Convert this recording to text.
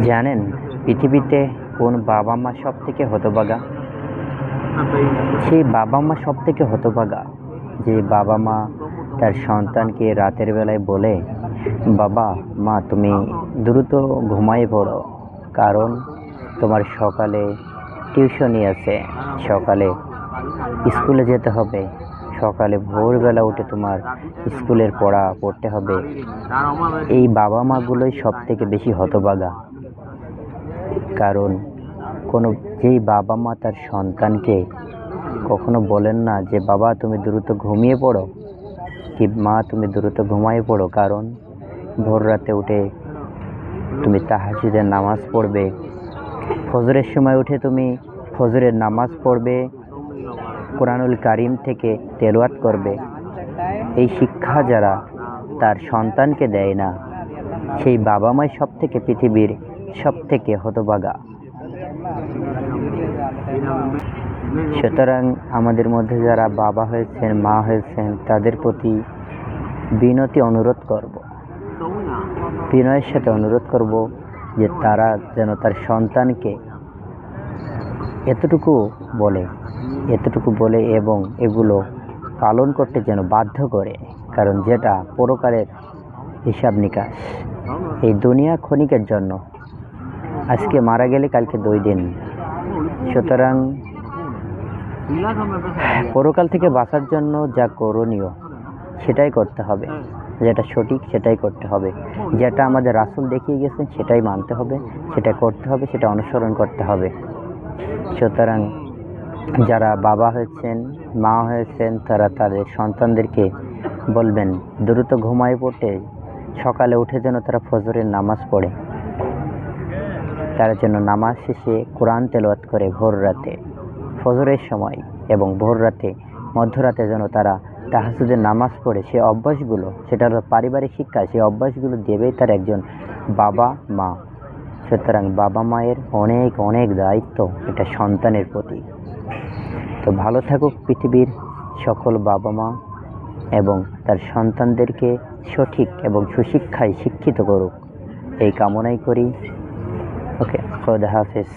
জানেন পৃথিবীতে কোন বাবা মা সব থেকে হতভাগা? সেই বাবা মা সব থেকে হতভাগা যে বাবা মা তার সন্তানকে রাতের বেলায় বলে, বাবা, মা, তুমি দ্রুত ঘুমাই পড়ো, কারণ তোমার সকালে টিউশনি আছে, সকালে স্কুলে যেতে হবে, সকালে ভোরবেলা উঠে তোমার স্কুলের পড়া পড়তে হবে। এই বাবা মাগুলোই সব থেকে বেশি হতভাগা। কারণ কোনো যেই বাবা মা তার সন্তানকে কখনো বলেন না যে, বাবা, তুমি দ্রুত ঘুমিয়ে পড়ো। কি, মা, তুমি দ্রুত ঘুমিয়ে পড়ো। কারণ ভোর রাতে উঠে তুমি তাহাজুদের নামাজ পড়বে। ফজরের সময় উঠে তুমি ফজরের নামাজ পড়বে, কোরআনুল কারিম থেকে তেলাওয়াত করবে। এই শিক্ষা যারা তার সন্তানকে দেয় না, সেই বাবা মাই সব থেকে পৃথিবীর সব থেকে হতভাগা। সুতরাং আমাদের মধ্যে যারা বাবা হয়েছেন, মা হয়েছেন, তাদের প্রতি বিনতি অনুরোধ করব। বিনয়ের সাথে অনুরোধ করব যে তারা যেন তার সন্তানকে এতটুকু বলে এতটুকু বলে এবং এগুলো পালন করতে যেন বাধ্য করে। কারণ যেটা পরকালের হিসাব নিকাশ। এই দুনিয়া ক্ষণিকের জন্য আজকে মারা গেলে কালকে দুই দিন। সুতরাং পরকাল থেকে বাঁচার জন্য যা করণীয়, সেটাই করতে হবে। যেটা সঠিক, সেটাই করতে হবে। যেটা আমাদের রাসুল দেখিয়ে গেছেন, সেটাই মানতে হবে। সেটা করতে হবে, সেটা অনুসরণ করতে হবে। সুতরাং যারা বাবা হয়েছেন, মা হয়েছেন, তারা তাদের সন্তানদেরকে বলবেন, দ্রুত ঘুমায় পড়তে, সকালে উঠে যেন তারা ফজরের নামাজ পড়ে। তারা যেন নামাজ শেষে কোরআন তেলাওয়াত করে ভোর রাতে, ফজরের সময় এবং ভোর রাতে, মধ্যরাতে যেন তারা তাহাজুদের নামাজ পড়ে, সে অভ্যাসগুলো, সেটা হলো পারিবারিক শিক্ষা সেই অভ্যাসগুলো দেবেই তার একজন বাবা মা। সুতরাং বাবা মায়ের অনেক অনেক দায়িত্ব এটা সন্তানের প্রতি। তো ভালো থাকুক পৃথিবীর সকল বাবা মা এবং তার সন্তানদেরকে সঠিক এবং সুশিক্ষায় শিক্ষিত করুক। এই কামনাই করি। ওকে খোদা হাফেজ